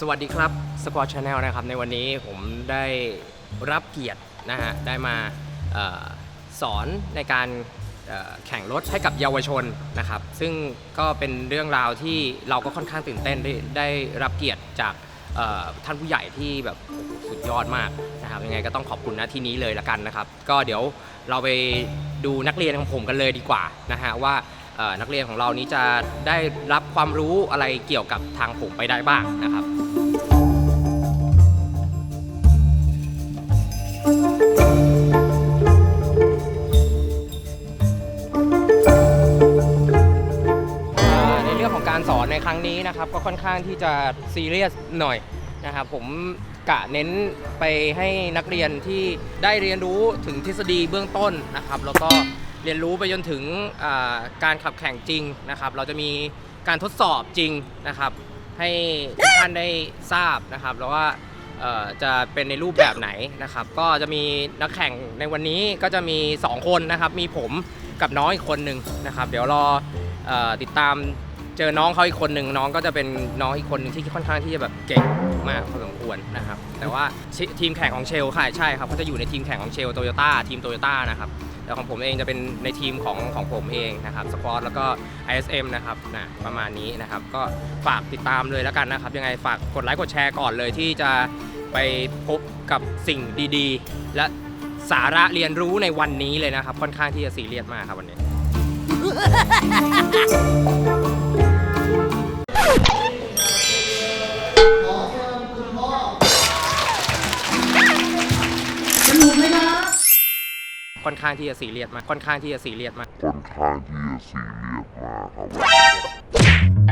สวัสดีครับสปอร์ตชาแนลนะครับ ในวันนี้ผมได้รับเกียรตินะฮะได้มาออสอนในการแข่งรถให้กับเยาวชนนะครับ ซึ่งก็เป็นเรื่องราวที่เราก็ค่อนข้างตื่นเต้นได้ได้รับเกียรติจากท่านผู้ใหญ่ที่แบบสุดยอดมากนะครับยังไงก็ต้องขอบคุณนะที่นี้เลยละกันนะครับ ก็เดี๋ยวเราไปดูนักเรียนของผมกันเลยดีกว่านะฮะว่า นักเรียนของเรานี้จะได้รับความรู้อะไรเกี่ยวกับทางผมไปได้บ้างนะครับในเรื่องของการสอนในครั้งนี้นะครับ ก็ค่อนข้างที่จะซีเรียสหน่อยนะครับผมกะเน้นไปให้นักเรียนที่ได้เรียนรู้ถึงทฤษฎีเบื้องต้นนะครับ แล้วก็ เรียนรู้ไปจนถึงการขับแข่งจริงนะครับ เราจะมีการทดสอบจริงนะครับ ให้ทุกท่านได้ทราบนะครับแล้วว่าจะเป็นในรูปแบบไหนนะครับ ก็จะมีนักแข่งในวันนี้ก็จะมี 2 คนนะครับ มีผมกับน้องอีกคนหนึ่งนะครับ เดี๋ยวรออติดตามเจอน้องเขาอีกคนหนึ่งน้องก็จะเป็นน้องอีกคนหนึ่งที่ค่อนข้างที่จะแบบเก่งมากพอสมควรนะครับ แต่ว่าทีมแข่งของเชลค่ะใช่ครับเขาจะอยู่ในทีมแข่งของเชลโตโยต้าทีมโตโยต้านะครับ แต่ของผมเองจะเป็นในทีมของของผมเองนะครับสปอร์ตแล้วก็ ISM นะครับนะประมาณนี้นะครับ ก็ฝากติดตามเลยแล้วกันนะครับ ยังไงฝากกดไลค์กดแชร์ก่อนเลยที่จะไปพบกับสิ่งดีๆ และสาระเรียนรู้ในวันนี้เลยนะครับ ค่อนข้างที่จะซีเรียสมากครับวันนี้ ค่อนข้างที่จะซีเรียสมากค่อนข้างที่จะซีเรียสมากค่อนข้างที่จะซีเรียสมากครับ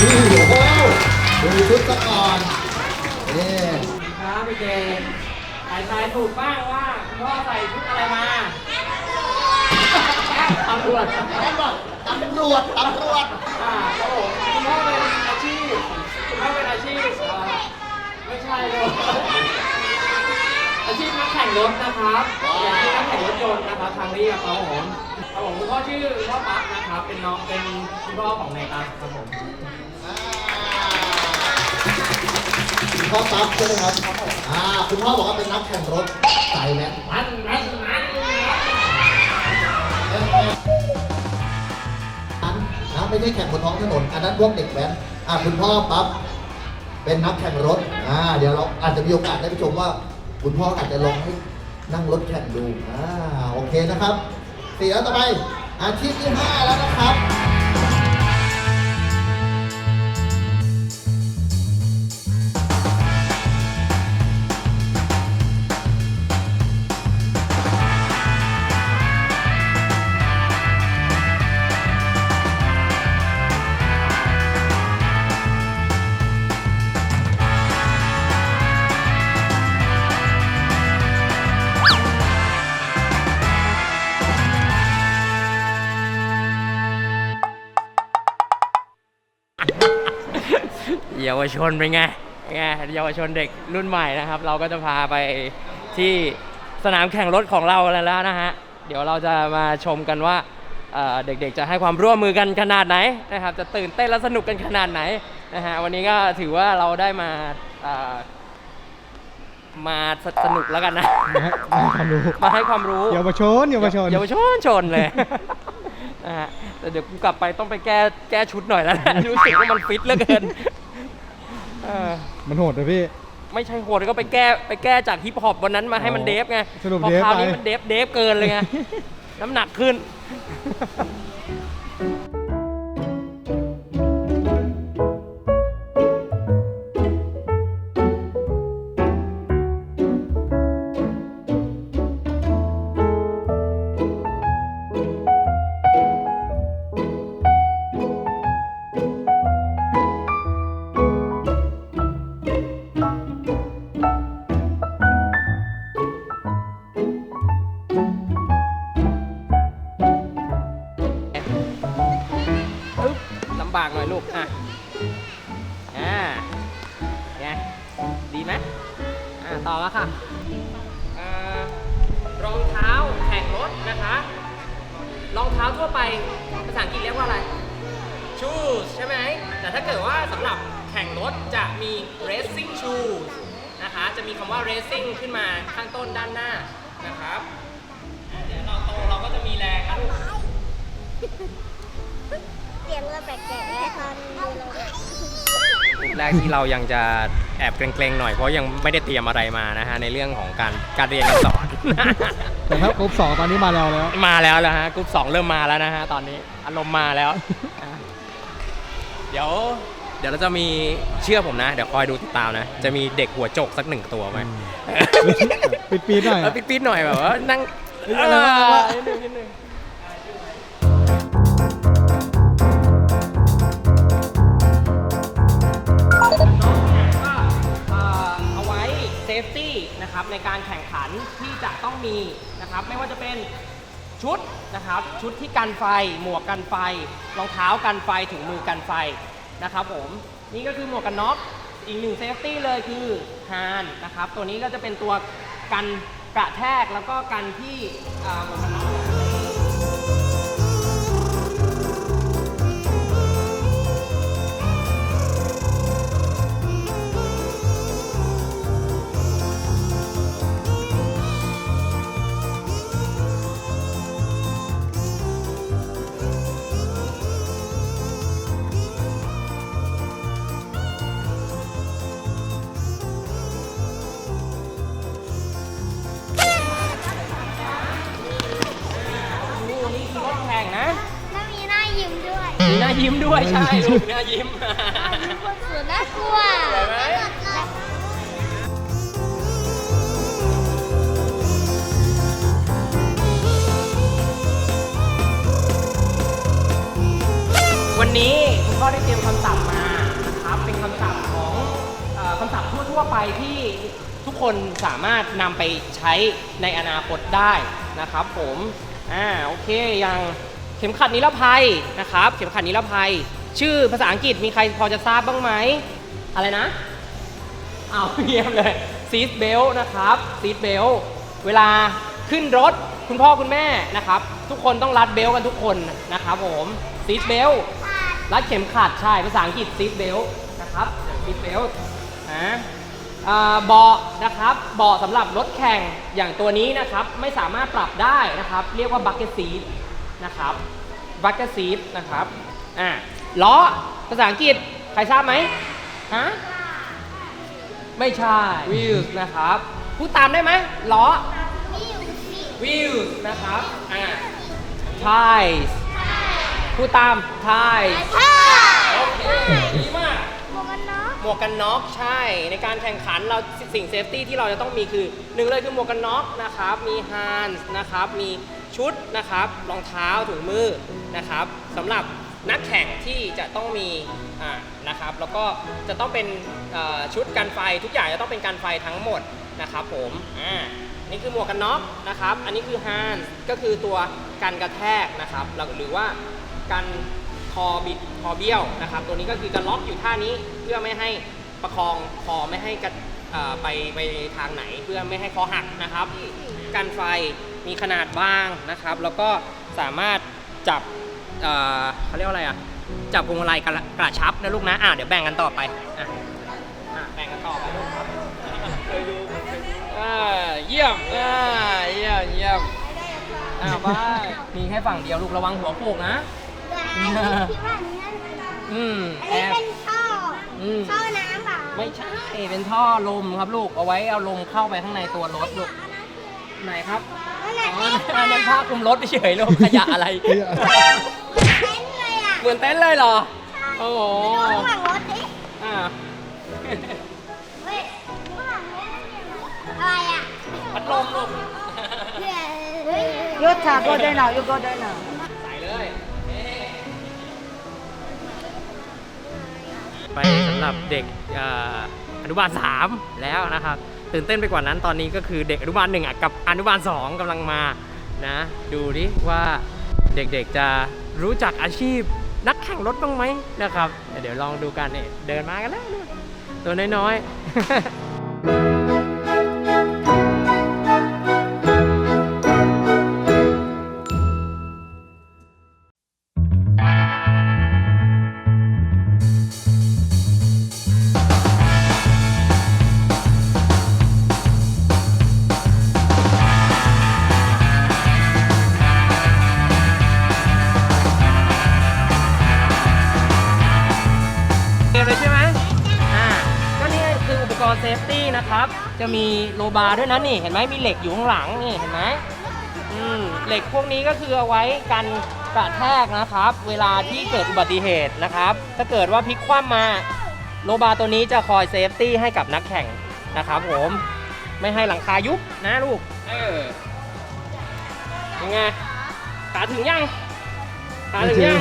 นี่โอ้โหดูชุดซะก่อนนี่ครับพี่เจทายทายถูกบ้างว่าคุณพ่อใส่ชุดอะไรมา ตำรวจแม่บอกตำรวจตำรวจอ่าครับผมคุณพ่อเป็นอาชีพคุณพ่อเป็นอาชีพเอ่อไม่ใช่เลยอาชีพนักแข่งรถนะครับอาชีพนักแข่งรถยนต์นะครับทางเรียกครับผมครับผมคุณพ่อชื่อพ่อปั๊กนะครับ เป็นน้องเป็นคุณพ่อของนายตั๊กครับผมคุณพ่อปั๊บใช่ไหมครับ อ่า คุณพ่อบอกว่าเป็นนักแข่งรถใส่แมสมันมันมันนั้น ไม่ใช่แข่งบนท้องถนน อันนั้นพวกเด็กแว้นอ่าคุณพ่อปั๊บเป็นนักแข่งรถอ่าเดี๋ยวเราอาจจะมีโอกาสได้ไปชมว่า คุณพ่ออาจจะลองให้นั่งรถแข่งดูอ่าโอเคนะครับสี่แล้วต่อไปอาชีพที่ห้าแล้วนะครับ ชนเป็นไงเป็นไงเยาวชนเด็กรุ่นใหม่นะครับ เราก็จะพาไปที่สนามแข่งรถของเราแล้วนะฮะเดี๋ยวเราจะมาชมกันว่าเอ่อเด็กๆจะให้ความร่วมมือกันขนาดไหนนะครับ จะตื่นเต้นและสนุกกันขนาดไหนนะฮะวันนี้ก็ถือว่าเราได้มาเอ่อมาสนุกแล้วกันนะมาให้ความรู้มาให้ความรู้เยาวชนเยาวชนเยาวชนชนเลยนะฮะแต่เดี๋ยวกูกลับไปต้องไปแก้แก้ชุดหน่อยแล้วนะรู้สึกว่ามันฟิตเหลือเกิน เออมันโหดนะพี่ ไม่ใช่โหดก็ไปแก้ไปแก้จากฮิปฮอปวันนั้นมาให้มันอ๋อเดฟไงสรุปพอเดฟคราวนี้ไป มันเดฟเดฟเกินเลยไง น้ำหนักขึ้น ดีไหมอ่าต่อมาค่ะรองเท้าแข่งรถนะคะ รองเท้าทั่วไปภาษาอังกฤษเรียกว่าอะไร shoes ใช่ไหม แต่ถ้าเกิดว่าสำหรับแข่งรถจะมี racing shoes นะคะ จะมีคำว่า racing ขึ้นมาข้างต้นด้านหน้านะครับเดี๋ยวเราโตเราก็จะมีแรงครับเเสียงเงินแปลกๆตอนดูเราแรกที่เรายังจะ แอบเกรงๆหน่อยเพราะยังไม่ได้เตรียมอะไรมานะฮะในเรื่องของการการเรียนการสอน แต่ถ้ากรุ๊ปสองตอนนี้มาแล้วแล้วมาแล้วนะฮะกรุ๊ปสองเริ่มมาแล้วนะฮะตอนนี้อารมณ์มาแล้วอะเดี๋ยว เดี๋ยวเราจะมีเชื่อผมนะ เดี๋ยวคอยดูติดตามนะ จะมีเด็กหัวโจกสักหนึ่งตัวไหมปิดปีดหน่อยเออปิดๆหน่อยแบบว่านั่งเฮ้ยอะไรวะอะไรวะเออนิดนึงนิดนึง นะครับในการแข่งขันที่จะต้องมีนะครับไม่ว่าจะเป็นชุดนะครับชุดที่กันไฟหมวกกันไฟ รองเท้ากันไฟถุงมือกันไฟนะครับผมนี่ก็คือหมวกกันน็อกอีกหนึ่งเซฟตี้เลยคือฮานนะครับตัวนี้ก็จะเป็นตัวกันกระแทกแล้วก็กันที่หมวกกันน็อก ยิ้มด้วยใช่ลูกหน้ายิ้มคนสวยน่ากลัวสวยไหม วันนี้คุณพ่อได้เตรียมคำศัพท์มานะครับเป็นคำศัพท์ของเอ่อคำศัพท์ทั่วๆไปที่ทุกคนสามารถนำไปใช้ในอนาคตได้นะครับผมอ่าโอเคอย่างเข็มขัดนิรภัยนะครับ เข็มขัดนิรภัย ชื่อภาษาอังกฤษมีใครพอจะทราบบ้างไหม อะไรนะอ้าวเยี่ยมเลยซีทเบลนะครับซีทเบลเวลาขึ้นรถคุณพ่อคุณแม่นะครับ ทุกคนต้องรัดเบลกันทุกคนนะครับผมซีทเบลรัดเข็มขัดใช่ภาษาอังกฤษซีทเบลนะครับซีทเบลนะอ่าเบาะนะครับเบาะสำหรับรถแข่งอย่างตัวนี้นะครับ ไม่สามารถปรับได้นะครับ เรียกว่าบักเก็ตซีท นะครับบักเก็ตซีทนะครับอ่าล้อภาษาอังกฤษ ใครทราบไหมฮะไม่ใช่ wheels นะครับพูดตามได้ไหมล้อ wheels นะครับอ่า tires พูดตาม tires โอเคดีมากหมวกกันน็อกหมวกกันน็อกใช่ ในการแข่งขันเราสิ่งเซฟตี้ที่เราจะต้องมีคือหนึ่งเลยคือหมวกกันน็อกนะครับ มีฮานส์นะครับ มี ชุดนะครับรองเท้าถุงมือนะครับสำหรับนักแข่งที่จะต้องมีอ่านะครับ แล้วก็จะต้องเป็นชุดกันไฟทุกอย่างจะต้องเป็นกันไฟทั้งหมดนะครับผมอ่านี่คือหมวกกันน็อกนะครับ อันนี้คือฮานก็คือตัวกันกระแทกนะครับหรือว่ากันคอบิดคอเบี้ยวนะครับ ตัวนี้ก็คือจะล็อกอยู่ท่านี้เพื่อไม่ให้ประคองคอไม่ให้กระไปไปทางไหนเพื่อไม่ให้คอหักนะครับ กันไฟ มีขนาดบางนะครับ แล้วก็สามารถจับเอ่อเขาเรียกว่าอะไรอะ จับพวงมาลัยกระกระชับนะลูกนะ อะเดี๋ยวแบ่งกันต่อไป อะอะแบ่งกันต่อไปลูกครับเคยดูอ่าเยี่ยมอ่าเยี่ยมเยี่ยมอ่าบายมีแค่ฝั่งเดียวลูกระวังหัวโขกนะ อันนี้คิดว่าอันนี้น่าจะเป็นอืมอันแอนี้บเป็นท่อออืมท่อน้ำเปล่าไม่ใช่เป็นท่อลมครับลูกเอาไว้เอาลมเข้าไปข้างในตัวรถลูก ไหนครับนั่นแหอ๋ละ อเต็นอันนั้นผ้าคลุมรถเฉยๆลูกขยะอะไรเฮ้ยเลยอะเหมือนเต็นท์เลยเหรอ โอ้โหดูข้างหลังรถดิอ่าเฮ้ยข้างหลังรถอะไรอะพัดลมลูกเฮ้ย You ta go there now. You go there now. ใส่เลยไปสำหรับเด็กอ่าอนุบาล3แล้วนะครับ ตื่นเต้นไปกว่านั้นตอนนี้ก็คือเด็กอนุบาลหนึ่งอะกับอนุบาลสองกำลังมานะ ดูดิว่าเด็กๆจะรู้จักอาชีพนักแข่งรถบ้างไหมนะครับ เดี๋ยวลองดูกันเนี่ยเดินมากันแล้วนะตัวน้อยๆ นะครับ จะมีโลบาร์ด้วยนะนี่เห็นไหมมีเหล็กอยู่ข้างหลังนี่เห็นไหมอืมเหล็กพวกนี้ก็คือเอาไว้กันกระแทกนะครับ เวลาที่เกิดอุบัติเหตุนะครับ ถ้าเกิดว่าพลิกคว่ำมาโลบาร์ตัวนี้จะคอยเซฟตี้ให้กับนักแข่งนะครับผมไม่ให้หลังคายุบนะลูกเออยังไงขาถึงยังขาถึงยัง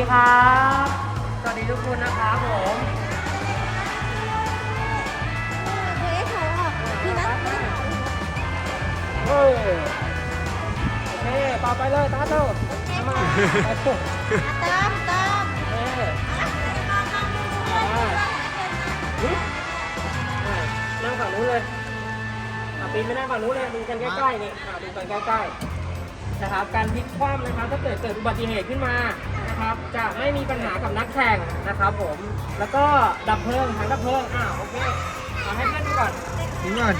ดีครับ สวัสดีทุกคนนะครับผมเฮ้ยเขาอะพี่นัทพี่นัทเออโอเคต่อไปเลยตาโตมาไปโอตามตามเคอ่านั่งฝั่งนู้นเลยอะปีนไม่นั่งฝั่งนู้นเลยดูกันใกล้ๆนี่ดูกันใกล้ๆนะครับการพลิกคว่ำนะครับถ้าเกิดเกิดอุบัติเหตุขึ้นมา นะครับ จะไม่มีปัญหากับนักแข่งนะครับผม แล้วก็ดับเพลิงถังดับเพลิงอ้าวโอเคเอาให้เพื่อนดูก่อน ถึงก่อน